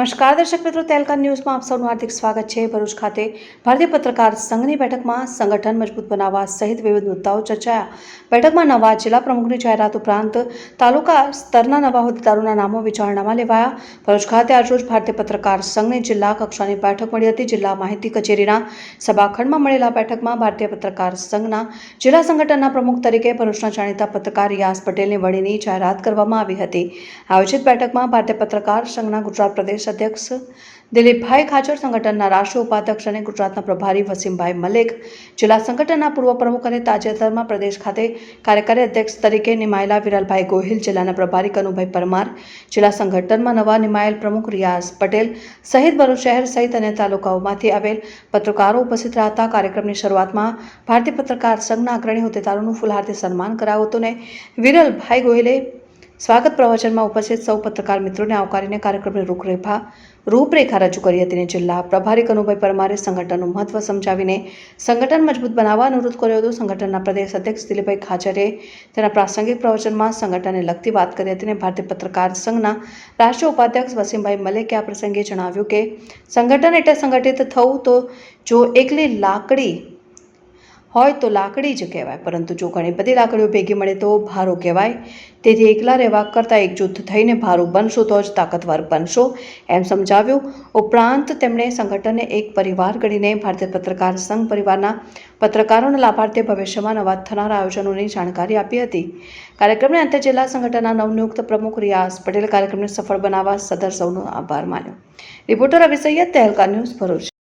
નમસ્કાર, દર્શક મિત્રો તેલકા ન્યૂઝમાં આપ સૌનું હાર્દિક સ્વાગત છે. ભરૂચ ખાતે ભારતીય પત્રકાર સંઘની બેઠકમાં સંગઠન મજબૂત બનાવવા સહિત વિવિધ મુદ્દાઓ ચર્ચાયા. બેઠકમાં નવા જિલ્લા પ્રમુખની જાહેરાત ઉપરાંત તાલુકા સ્તરના નવા હોદ્દેદારોના નામો વિચારણામાં લેવાયા. ભરૂચ ખાતે આજરોજ ભારતીય પત્રકાર સંઘની જિલ્લા કક્ષાની બેઠક મળી હતી. જિલ્લા માહિતી કચેરીના સભાખંડમાં મળેલા બેઠકમાં ભારતીય પત્રકાર સંઘના જિલ્લા સંગઠનના પ્રમુખ તરીકે ભરૂચના જાણીતા પત્રકાર રિયાઝ પટેલની વડીની જાહેરાત કરવામાં આવી હતી. આયોજિત બેઠકમાં ભારતીય પત્રકાર સંઘના ગુજરાત પ્રદેશ અધ્યક્ષ દિલીપભાઈ ખાચર સંગઠનના રાષ્ટ્રીય ઉપાધ્યક્ષ અને ગુજરાતના પ્રભારી વસીમભાઈ મલેક, જિલ્લા સંગઠનના પૂર્વ પ્રમુખ અને તાજેતરમાં પ્રદેશ ખાતે કાર્યકારી અધ્યક્ષ તરીકે નિમાયેલા વિરલભાઈ ગોહિલ, જિલ્લાના પ્રભારી કનુભાઈ પરમાર, જિલ્લા સંગઠનમાં નવા નિમાયેલ પ્રમુખ રિયાઝ પટેલ સહિત ભરૂચ શહેર સહિત અન્ય તાલુકાઓમાંથી આવેલ પત્રકારો ઉપસ્થિત હતા કાર્યક્રમની શરૂઆતમાં ભારતીય પત્રકાર સંઘના અગ્રણી હોદ્દેદારોનું ફુલહારથી સન્માન કરાયું હતું ને વિરલભાઈ ગોહિલે સ્વાગત પ્રવચનમાં ઉપસ્થિત સૌ પત્રકાર મિત્રોને આવકારીને કાર્યક્રમની રૂપરેખા રૂપરેખા રજૂ કરી હતી અને જિલ્લા પ્રભારી કનુભાઈ પરમારે સંગઠનનું મહત્વ સમજાવીને સંગઠન મજબૂત બનાવવા અનુરોધ કર્યો હતો. સંગઠનના પ્રદેશ અધ્યક્ષ દિલીપભાઈ ખાચરે તેના પ્રાસંગિક પ્રવચનમાં સંગઠનને લગતી વાત કરી હતી અને ભારતીય પત્રકાર સંઘના રાષ્ટ્રીય ઉપાધ્યક્ષ વસીમભાઈ મલેકે આ પ્રસંગે જણાવ્યું કે સંગઠન એટલે સંગઠિત થવું તો જો એકલી લાકડી હોય તો લાકડી જ કહેવાય. પરંતુ જો ઘણી બધી લાકડીઓ ભેગી મળે તો ભારો કહેવાય. તેથી એકલા રહેવા કરતાં એકજૂથ થઈને ભારું બનશો તો જ તાકતવર બનશો. એમ સમજાવ્યું. ઉપરાંત તેમણે સંગઠનને એક પરિવાર ગણીને ભારતીય પત્રકાર સંઘ પરિવારના પત્રકારોના લાભાર્થે ભવિષ્યમાં નવા થનારા આયોજનોની જાણકારી આપી હતી. કાર્યક્રમને અંતે જિલ્લા સંગઠનના નવનિયુક્ત પ્રમુખ રિયાઝ પટેલ કાર્યક્રમને સફળ બનાવવા સદર સૌનો આભાર માન્યો. Reporter Abhisaiyad Tehelka news Bharuch.